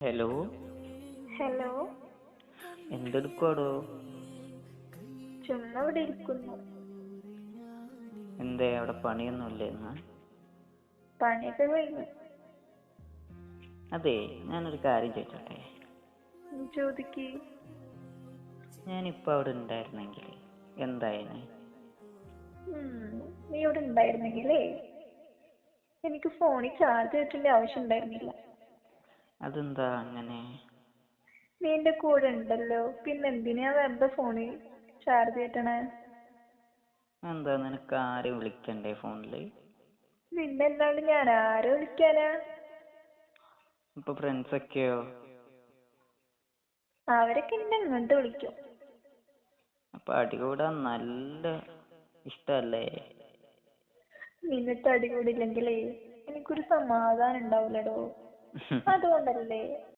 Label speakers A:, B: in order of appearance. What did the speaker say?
A: Hello
B: hello
A: എന്തെടുക്കുവാടോ?
B: ചുമ്മാ ഇവിടെ ഇരിക്കുന്നു.
A: എന്തേ അവിടെ പണിയൊന്നുമില്ലേ ഇന്ന്
B: പണിയൊക്കെ കഴിഞ്ഞു.
A: അതെ ഞാനൊരു കാര്യം ചോദിച്ചോട്ടെ?
B: ചോദിക്ക്.
A: ഞാനിപ്പോൾ അവിടെ ഉണ്ടായിരുന്നെങ്കിൽ
B: എന്തായിരുന്നു നീ ഇവിടെ ഉണ്ടായിരുന്നെങ്കിലേ എനിക്ക് ഫോണിൽ ചാർജ് കിട്ടേണ്ട ആവശ്യം ഉണ്ടായിരുന്നില്ല.
A: അതെന്താ അങ്ങനെ?
B: നീ എന്റെ കൂടെ ഉണ്ടല്ലോ. പിന്നെ എന്തിനാ വെറുതെ ഫോണിൽ ചാർജ് ചെയ്യട്ടണേ?
A: എന്താ നിനക്ക് ആരും വിളിക്കണ്ടേ ഫോണിൽ
B: നിന്നെ അല്ലാണ്ട് ഞാൻ ആരെ വിളിക്കാനാ?
A: ഇപ്പൊ ഫ്രണ്ട്സൊക്കെയോ
B: അവരൊക്കെ എന്നെ ഇങ്ങോട്ട് വിളിക്കും.
A: അപ്പൊ അടികൂടാൻ നല്ല ഇഷ്ടല്ലേ?
B: നിന്നിട്ട് അടികൂടില്ലെങ്കിലേ എനിക്കൊരു സമാധാനം ഉണ്ടാവില്ലടോ അതുകൊണ്ടല്ലേ?